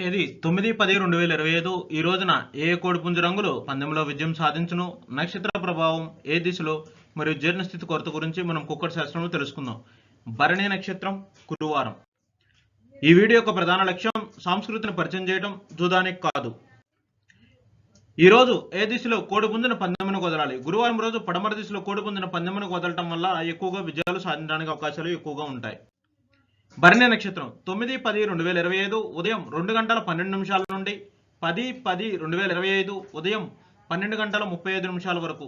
తేదీ తొమ్మిది పది రెండు వేల ఇరవై ఐదు ఈ రోజున ఏ కోడిపుంజు రంగులు పందెంలో విజయం సాధించును నక్షత్ర ప్రభావం ఏ దిశలో మరియు జీర్ణస్థితి కొరత గురించి మనం కుక్కర్ శాస్త్రంలో తెలుసుకుందాం. భరణి నక్షత్రం గురువారం. ఈ వీడియో యొక్క ప్రధాన లక్ష్యం సంస్కృతిని పరిచయం చేయడం జూదానికి కాదు. ఈ రోజు ఏ దిశలో కోడిపుంజున పందెమును వదలాలి? గురువారం రోజు పడమర దిశలో కోడిపుంజున పందెమును వదలటం వల్ల ఎక్కువగా విజయాలు సాధించడానికి అవకాశాలు ఎక్కువగా ఉంటాయి. భరణి నక్షత్రం తొమ్మిది పది రెండు వేల ఇరవై ఐదు ఉదయం రెండు గంటల పన్నెండు నిమిషాల నుండి పది పది రెండు వేల ఇరవై ఐదు ఉదయం పన్నెండు గంటల ముప్పై ఐదు నిమిషాల వరకు.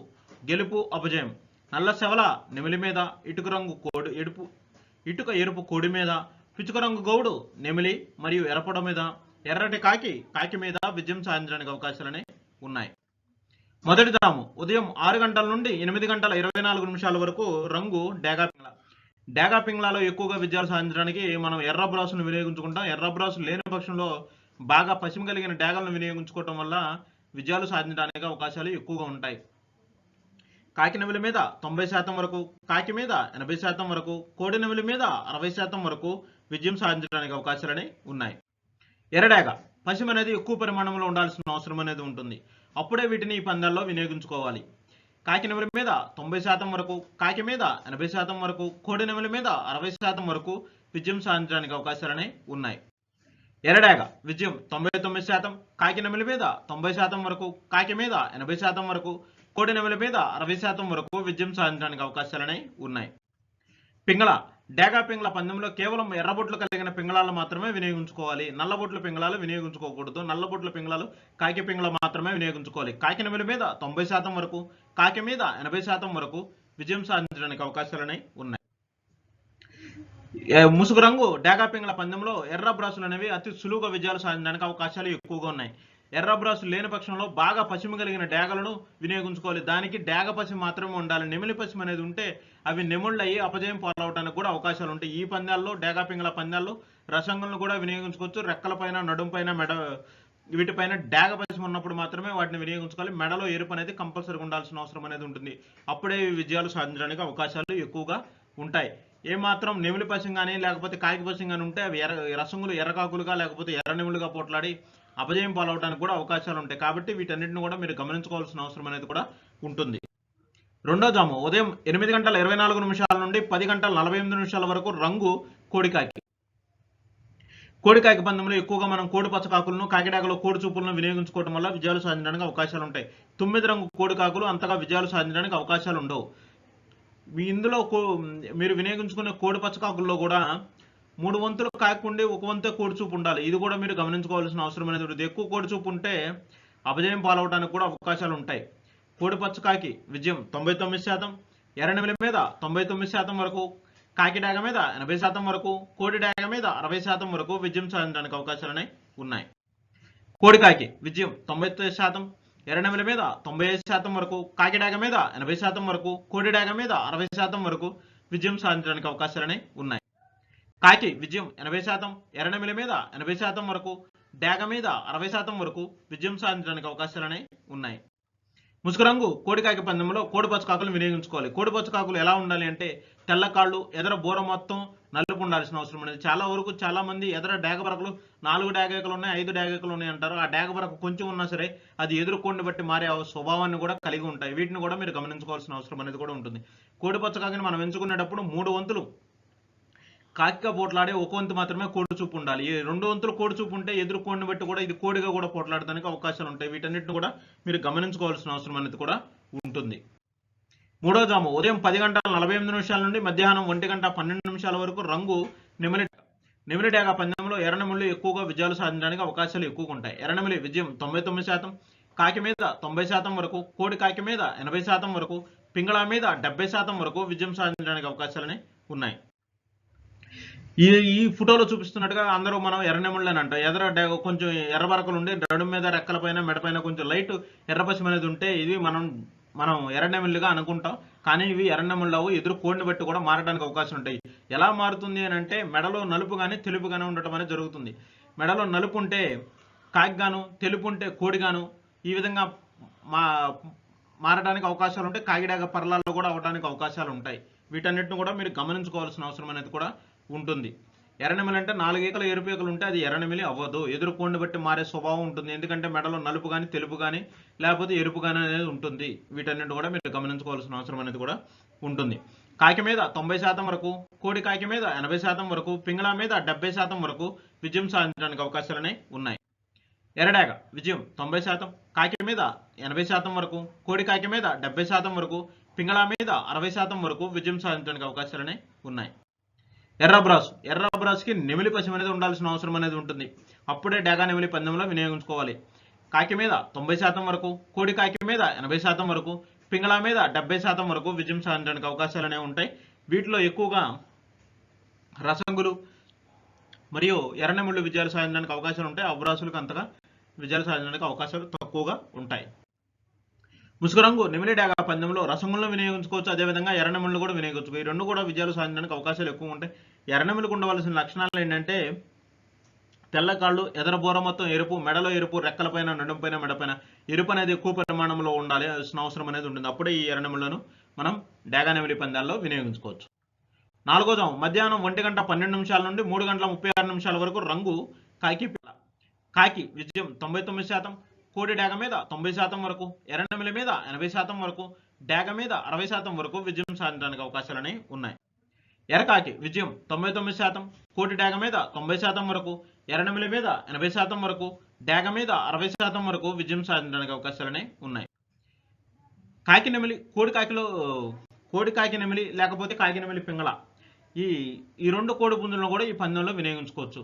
గెలుపు అపజయం. నల్ల శవల నెమిలి మీద ఇటుక రంగు కోడి ఎడుపు ఇటుక ఎరుపు కోడి మీద పిచుక రంగు గౌడు నెమిలి మరియు ఎరపడ మీద ఎర్రటి కాకి కాకి మీద విజయం సాధించడానికి అవకాశాలనే ఉన్నాయి. మొదటి దాము ఉదయం ఆరు గంటల నుండి ఎనిమిది గంటల ఇరవై నాలుగు నిమిషాల వరకు రంగు డేగా డేగా పింగ్లాలో ఎక్కువగా విజయాలు సాధించడానికి మనం ఎర్ర బ్రాసును వినియోగించుకుంటాం. ఎర్ర బ్రాసు లేని పక్షంలో బాగా పసిమి కలిగిన డేగలను వినియోగించుకోవటం వల్ల విజయాలు సాధించడానికి అవకాశాలు ఎక్కువగా ఉంటాయి. కాకి నెమిలి మీద తొంభై శాతం వరకు కాకి మీద ఎనభై శాతం వరకు కోడి నెమిలి మీద అరవై శాతం వరకు విజయం సాధించడానికి అవకాశాలని ఉన్నాయి. ఎర్రడేగ పశ్చిమ అనేది ఎక్కువ పరిమాణంలో ఉండాల్సిన అవసరం అనేది ఉంటుంది. అప్పుడే వీటిని ఈ పందాల్లో వినియోగించుకోవాలి. కాకి నెమలి మీద తొంభై శాతం వరకు కాకి మీద ఎనభై శాతం వరకు కోడి నెమలి మీద అరవై శాతం వరకు విజయం సాధించడానికి అవకాశాలనే ఉన్నాయి. ఎరడాగ విజయం తొంభై తొమ్మిది శాతం కాకి నెమలి మీద తొంభై శాతం వరకు కాకి మీద ఎనభై శాతం వరకు కోడి నెమలి మీద అరవై శాతం వరకు విజయం సాధించడానికి అవకాశాలనే ఉన్నాయి. పింగళ డేగా పింగళ పందెంలో కేవలం ఎర్రబొట్లు కలిగిన పింగళాలు మాత్రమే వినియోగించుకోవాలి. నల్లబొట్ల పింగళాలు వినియోగించుకోకూడదు. నల్లబొట్ల పింగళాలు కాకి పింగళ మాత్రమే వినియోగించుకోవాలి. కాకి నెమలి మీద తొంభై శాతం వరకు కాకి మీద ఎనభై శాతం వరకు విజయం సాధించడానికి అవకాశాలనే ఉన్నాయి. ముసుగు రంగు డేగా పింగళ పందెంలో ఎర్ర బ్రాసులు అనేవి అతి సులువుగా విజయాలు సాధించడానికి అవకాశాలు ఎక్కువగా ఉన్నాయి. ఎర్ర బ్రాసులు లేని పక్షంలో బాగా పసిమి కలిగిన డేగలను వినియోగించుకోవాలి. దానికి డేగ పశ్చిమ మాత్రమే ఉండాలి. నెమిలి పశ్చిమ అనేది ఉంటే అవి నెముళ్ళు అయ్యి అపజయం పాలవడానికి కూడా అవకాశాలు ఉంటాయి. ఈ పందాల్లో డేగా పింగళ పందాల్లో రసంగులను కూడా వినియోగించుకోవచ్చు. రెక్కల పైన నడుం పైన మెడ వీటిపైన డాగ పశ్చిమ ఉన్నప్పుడు మాత్రమే వాటిని వినియోగించుకోవాలి. మెడలో ఎరుపు అనేది కంపల్సరీగా ఉండాల్సిన అవసరం అనేది ఉంటుంది. అప్పుడే విజయాలు సాధించడానికి అవకాశాలు ఎక్కువగా ఉంటాయి. ఏమాత్రం నెమిలి పశ్చిమ కానీ లేకపోతే కాకి పశ్చిమ కానీ ఉంటే అవి ఎర్ర రసంగులు ఎర్రకాకులుగా లేకపోతే ఎర్ర నెమిలుగా పోట్లాడి అపజయం పాలవడానికి కూడా అవకాశాలు ఉంటాయి. కాబట్టి వీటన్నిటిని కూడా మీరు గమనించుకోవాల్సిన అవసరం అనేది కూడా ఉంటుంది. రెండో జాము ఉదయం ఎనిమిది గంటల ఇరవై నాలుగు నిమిషాల నుండి పది గంటల నలభై ఎనిమిది నిమిషాల వరకు రంగు కోడికాకి కోడికాకి పందెంలో ఎక్కువగా మనం కోడి పచ్చకాకులను కాకిడాకలో కోడి చూపులను వినియోగించుకోవడం వల్ల విజయాలు సాధించడానికి అవకాశాలు ఉంటాయి. తొమ్మిది రంగు కోడికాకులు అంతగా విజయాలు సాధించడానికి అవకాశాలు ఉండవు. ఇందులో కో- మీరు వినియోగించుకునే కోడి పచ్చకాకుల్లో కూడా మూడు వంతులు కాకుండా ఒక వంతే కోడిచూపు ఉండాలి. ఇది కూడా మీరు గమనించుకోవాల్సిన అవసరం అనేది ఉంటుంది ఎక్కువ కోడిచూపు ఉంటే అపజయం పాలవడానికి కూడా అవకాశాలు ఉంటాయి. కోడి పచ్చకాకి విజయం తొంభై తొమ్మిది శాతం ఎర్రనెమిలి మీద తొంభై తొమ్మిది శాతం వరకు కాకి డాగ మీద ఎనభై శాతం వరకు కోడి డాగ మీద అరవై శాతం వరకు విజయం సాధించడానికి అవకాశాలు ఉన్నాయి. కోడికాకి విజయం తొంభై తొమ్మిది శాతం ఎర్రనెమిలి మీద తొంభై ఐదు శాతం వరకు కాకిడాగ మీద ఎనభై శాతం వరకు కోడిడాగ మీద అరవై శాతం వరకు విజయం సాధించడానికి అవకాశాలనే ఉన్నాయి. కాకి విజయం ఎనభై శాతం ఎర్రనెమిలి మీద ఎనభై శాతం వరకు డేగ మీద అరవై శాతం వరకు విజయం సాధించడానికి అవకాశాలనే ఉన్నాయి. ముసుగు రంగు కోడికాకి పందెంలో కోడి పచ్చకాకులు వినియోగించుకోవాలి. కోడి పచ్చకాకులు ఎలా ఉండాలి అంటే తెల్ల కాళ్ళు ఎదర బూర మొత్తం నలుపు ఉండాల్సిన అవసరం అనేది చాలా వరకు చాలా మంది ఎదర డేగ బరకలు నాలుగు డేగకలు ఉన్నాయి ఐదు డేగకలు ఉన్నాయి అంటారు. ఆ డేగ బరకు కొంచెం ఉన్నా సరే అది ఎదుర్కోండి బట్టి మారే ఆ స్వభావాన్ని కూడా కలిగి ఉంటాయి. వీటిని కూడా మీరు గమనించుకోవాల్సిన అవసరం అనేది కూడా ఉంటుంది. కోడి పచ్చకాకిని మనం ఎంచుకునేటప్పుడు మూడు వంతులు కాకిగా పోట్లాడే ఒక వంతు మాత్రమే కోడి చూపు ఉండాలి. ఈ రెండు వంతులు కోడి చూపు ఉంటే కోడిని బట్టి కూడా ఇది కోడిగా కూడా పోట్లాడడానికి అవకాశాలు ఉంటాయి. వీటన్నిటిని కూడా మీరు గమనించుకోవాల్సిన అవసరం అనేది కూడా ఉంటుంది. మూడో జాము ఉదయం పది గంటల నలభై ఎనిమిది నిమిషాల నుండి మధ్యాహ్నం ఒంటి గంట పన్నెండు నిమిషాల వరకు రంగు నెమిలి నెమిలి డేగ పందెంలో ఎర్రనెమిలి ఎక్కువగా విజయాలు సాధించడానికి అవకాశాలు ఎక్కువగా ఉంటాయి. ఎర్రనెమిలి విజయం తొంభై తొమ్మిది శాతం కాకి మీద తొంభై శాతం వరకు కోడి కాకి మీద ఎనభై శాతం వరకు పింగళ మీద డెబ్బై శాతం వరకు విజయం సాధించడానికి అవకాశాలని ఉన్నాయి. ఈ ఈ ఫోటోలో చూపిస్తున్నట్టుగా అందరూ మనం ఎర్రనెముళ్ళు అని ఎదర కొంచెం ఎర్ర బరకలు ఉండి నడుము మీద రెక్కల పైన మెడపైన కొంచెం లైట్ ఎర్రపశం అనేది ఉంటే ఇవి మనం మనం ఎర్రనెముళ్ళుగా అనుకుంటాం. కానీ ఇవి ఎర్రనెముళ్ళవు ఎదురు కోడిని బట్టి కూడా మారడానికి అవకాశం ఉంటాయి ఎలా మారుతుంది అని అంటే మెడలో నలుపు కానీ తెలుపు కానీ ఉండటం అనేది జరుగుతుంది. మెడలో నలుపు ఉంటే కాకిగాను తెలుపు ఉంటే కోడిగాను ఈ విధంగా మా మారడానికి అవకాశాలు ఉంటాయి కాకిడాగ పర్లాల్లో కూడా అవడానికి అవకాశాలు ఉంటాయి వీటన్నిటిని కూడా మీరు గమనించుకోవాల్సిన అవసరం అనేది కూడా ఉంటుంది. ఎర్రనెమిలి అంటే నాలుగు ఈకలు ఎరుపు ఈకలు ఉంటే అది ఎర్రనెమిలి అవ్వదు. ఎదురుకోండి బట్టి మారే స్వభావం ఉంటుంది. ఎందుకంటే మెడలో నలుపు కానీ తెలుపు కానీ లేకపోతే ఎరుపు కానీ అనేది ఉంటుంది. వీటన్నిటి కూడా మీరు గమనించుకోవాల్సిన అవసరం అనేది కూడా ఉంటుంది. కాకి మీద తొంభై శాతం వరకు కోడి కాకి మీద ఎనభై శాతం వరకు పింగళ మీద డెబ్బై శాతం వరకు విజయం సాధించడానికి అవకాశాలు ఉన్నాయి. ఎరడాగ విజయం తొంభై శాతం. కాకి మీద ఎనభై శాతం వరకు కోడి కాకి మీద డెబ్బై శాతం వరకు పింగళ మీద అరవై శాతం వరకు విజయం సాధించడానికి అవకాశాలు ఉన్నాయి. ఎర్రబ్రాస్. ఎర్రబ్రాస్కి నెమిలి పశువు అనేది ఉండాల్సిన అవసరం అనేది ఉంటుంది. అప్పుడే డేగా నెమిలి పందెంలో వినియోగించుకోవాలి. కాకి మీద తొంభై శాతం వరకు కోడి కాకి మీద ఎనభై శాతం వరకు పింగళ మీద డెబ్బై శాతం వరకు విజయం సాధించడానికి అవకాశాలు అనేవి ఉంటాయి. వీటిలో ఎక్కువగా రసంగులు మరియు ఎర్రనెముళ్ళు విజయాలు సాధించడానికి అవకాశాలు ఉంటాయి. అవ్రాసులకు అంతగా విజయాలు సాధించడానికి అవకాశాలు తక్కువగా ఉంటాయి. ముసుగురంగు నిమిలి డాగా పందెంలో రసంగులను వినియోగించుకోవచ్చు. అదేవిధంగా ఎర్రనెముళ్ళు కూడా వినియోగించుకోవచ్చు ఈ రెండు కూడా విజయాలు సాధించడానికి అవకాశాలు ఎక్కువ ఉంటాయి. ఎర్రనెములకు ఉండవలసిన లక్షణాలు ఏంటంటే తెల్ల కాళ్ళు ఎదర బోర మొత్తం ఎరుపు మెడలో ఎరుపు రెక్కలపైన నడుంపైన మెడపైన ఎరుపు అనేది ఎక్కువ పరిమాణంలో ఉండాలి అవసరం అవసరం అనేది ఉంటుంది. అప్పుడే ఈ ఎర్రనెములను మనం డేగానెమిలి పందాల్లో వినియోగించుకోవచ్చు. నాలుగో జాము మధ్యాహ్నం ఒంటి గంట పన్నెండు నిమిషాల నుండి మూడు గంటల ముప్పై ఆరు నిమిషాల వరకు రంగు కాకి పిల్ల. కాకి విజయం తొంభై తొమ్మిది శాతం కోడి డాగ మీద తొంభై శాతం వరకు ఎర్రనెమిలి మీద ఎనభై శాతం వరకు డేగ మీద అరవై శాతం వరకు విజయం సాధించడానికి అవకాశాలు అనేవి ఉన్నాయి. ఎరకాకి విజయం తొంభై తొమ్మిది శాతం కోటి డాగ మీద తొంభై శాతం వరకు ఎర్రనెమిలి మీద ఎనభై శాతం వరకు డాగ మీద అరవై శాతం వరకు విజయం సాధించడానికి అవకాశాలనే ఉన్నాయి. కాకి నెమిలి కోడి కాకిలో కోడి కాకి నెమిలి లేకపోతే కాకి నెమిలి పింగళ. ఈ ఈ రెండు కోడి పుంజులను కూడా ఈ పందెంలో వినియోగించుకోవచ్చు.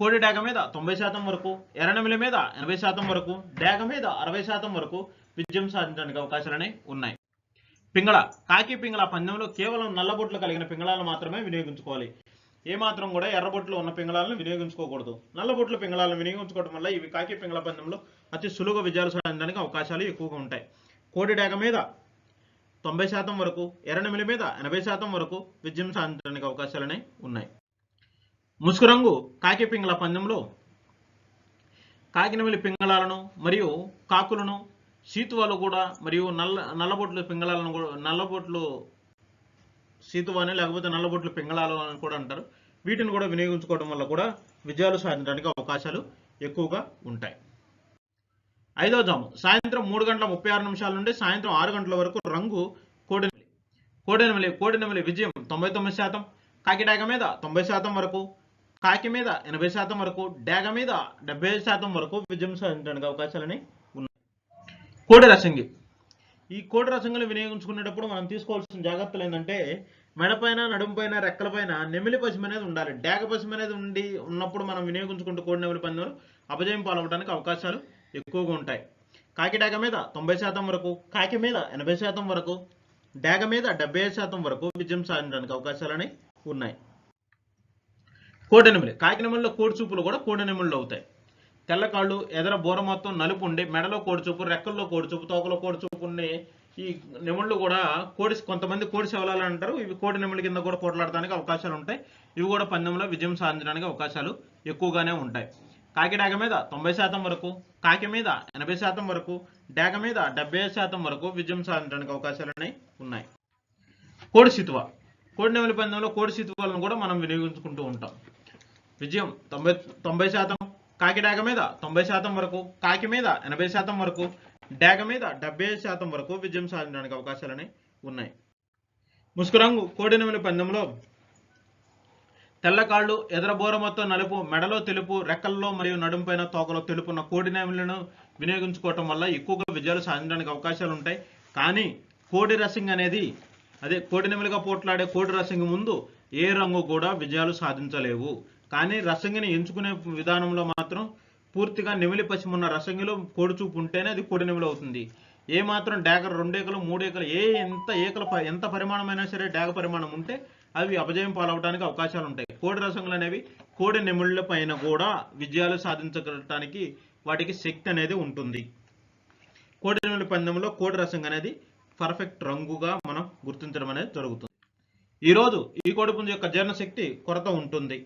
కోడి డాగ మీద తొంభై శాతం వరకు ఎర్రనెమిలి మీద ఎనభై శాతం వరకు డాగ మీద అరవై శాతం వరకు విజయం సాధించడానికి అవకాశాలనే ఉన్నాయి. పింగళ కాకి పింగళ పందెంలో కేవలం నల్లబొట్లు కలిగిన పింగళాలను మాత్రమే వినియోగించుకోవాలి. ఏ మాత్రం కూడా ఎర్రబొట్లు ఉన్న పింగళాలను వినియోగించుకోకూడదు. నల్లబొట్లు పింగళాలను వినియోగించుకోవడం వల్ల ఇవి కాకి పింగళ పందెంలో అతి సులువుగా విజయాలు సాధించడానికి అవకాశాలు ఎక్కువగా ఉంటాయి. కోడి డేగ మీద తొంభై శాతం వరకు ఎర్రనెమిలి మీద ఎనభై శాతం వరకు విజయం సాధించడానికి అవకాశాలనే ఉన్నాయి. ముసుగు రంగు కాకి పింగళ పందెంలో కాకినమిలి పింగళాలను మరియు కాకులను సీతువాలు కూడా మరియు నల్ల నల్లబొట్లు పింగళాలను కూడా నల్లబొట్లు సీతువాని లేకపోతే నల్లబొట్లు పింగళాలు అని కూడా అంటారు. వీటిని కూడా వినియోగించుకోవడం వల్ల కూడా విజయాలు సాధించడానికి అవకాశాలు ఎక్కువగా ఉంటాయి. ఐదో జాము. సాయంత్రం మూడు గంటల ముప్పై ఆరు నిమిషాల నుండి సాయంత్రం ఆరు గంటల వరకు రంగు కోడినెమిలి. కోడెనమిలి కోడెనమిలి విజయం తొంభై తొమ్మిది శాతం కాకి డేగ మీద తొంభై శాతం వరకు కాకి మీద ఎనభై శాతం వరకు డాగ మీద డెబ్బై శాతం వరకు విజయం సాధించడానికి అవకాశాలని కోడి రసంగి. ఈ కోడి రసంగిని వినియోగించుకునేటప్పుడు మనం తీసుకోవాల్సిన జాగ్రత్తలు ఏంటంటే మెడపైన నడుంపైన రెక్కలపైన నెమిలి పసిమ అనేది ఉండాలి. డాగ పసిమ అనేది ఉండి ఉన్నప్పుడు మనం వినియోగించుకుంటూ కోడి నెమిలి పందెం అపజయం పాలవడానికి అవకాశాలు ఎక్కువగా ఉంటాయి. కాకి డేగ మీద తొంభై శాతం వరకు కాకి మీద ఎనభై శాతం వరకు డాగ మీద డెబ్బై శాతం వరకు విజయం సాధించడానికి అవకాశాలని ఉన్నాయి. కోడెనెమిలి కాకినెమిలిలో కోడి చూపులు కూడా కోడెనెమిళ్ళు అవుతాయి. తెల్లకాళ్ళు ఎదర బోర మొత్తం నలుపు ఉండి మెడలో కోడిచూపు రెక్కల్లో కోడిచూపు తోకలో కోడి చూపు ఈ నిముళ్ళు కూడా కోడి కొంతమంది కోడి శవలాలు అంటారు. ఇవి కోడి నెమలి కింద కూడా పోట్లాడడానికి అవకాశాలు ఉంటాయి. ఇవి కూడా పందెంలో విజయం సాధించడానికి అవకాశాలు ఎక్కువగానే ఉంటాయి. కాకి డాగ మీద తొంభై శాతం వరకు కాకి మీద ఎనభై శాతం వరకు డాగ మీద డెబ్బై శాతం వరకు విజయం సాధించడానికి అవకాశాలు అనేవి ఉన్నాయి. కోడి సితువ కోడి నెమలి పందెంలో కోడి సితువాలను కూడా మనం వినియోగించుకుంటూ ఉంటాం. విజయం తొంభై తొంభై శాతం కాకి డాగ మీద తొంభై శాతం వరకు కాకి మీద ఎనభై శాతం వరకు డాగ మీద డెబ్బై శాతం వరకు విజయం సాధించడానికి అవకాశాలని ఉన్నాయి. ముసుకురంగు కోడినెమిలి పందెంలో తెల్లకాళ్ళు ఎదరబోర మొత్తం నలుపు మెడలో తెలుపు రెక్కల్లో మరియు నడుంపైన తోకలో తెలుపున్న కోడినెమిలను వినియోగించుకోవటం వల్ల ఎక్కువగా విజయాలు సాధించడానికి అవకాశాలు ఉంటాయి. కానీ కోడి రసింగ్ అనేది అదే కోడినెమిలిగా పోట్లాడే కోడి రసింగ్ ముందు ఏ రంగు కూడా విజయాలు సాధించలేవు. కానీ రసంగిని ఎంచుకునే విధానంలో మాత్రం పూర్తిగా నెమిలి పసిమున్న రసంగిలో కోడి చూపు ఉంటేనే అది కోడి నెమిలి అవుతుంది. ఏ మాత్రం డాగర్ రెండేకలు మూడేకలు ఏ ఎంత ఏకల ఎంత పరిమాణమైనా సరే డాగ పరిమాణం ఉంటే అవి అపజయం పాలవడానికి అవకాశాలు ఉంటాయి. కోడి రసంగులు అనేవి కోడి నెమిళ్ళ పైన కూడా విజయాలు సాధించగలటానికి వాటికి శక్తి అనేది ఉంటుంది. కోడి నెమిలి పందెంలో కోడి రసంగ అనేది పర్ఫెక్ట్ రంగుగా మనం గుర్తించడం అనేది జరుగుతుంది. ఈరోజు ఈ కోడిపుంజు యొక్క జీర్ణశక్తి కొరత ఉంటుంది.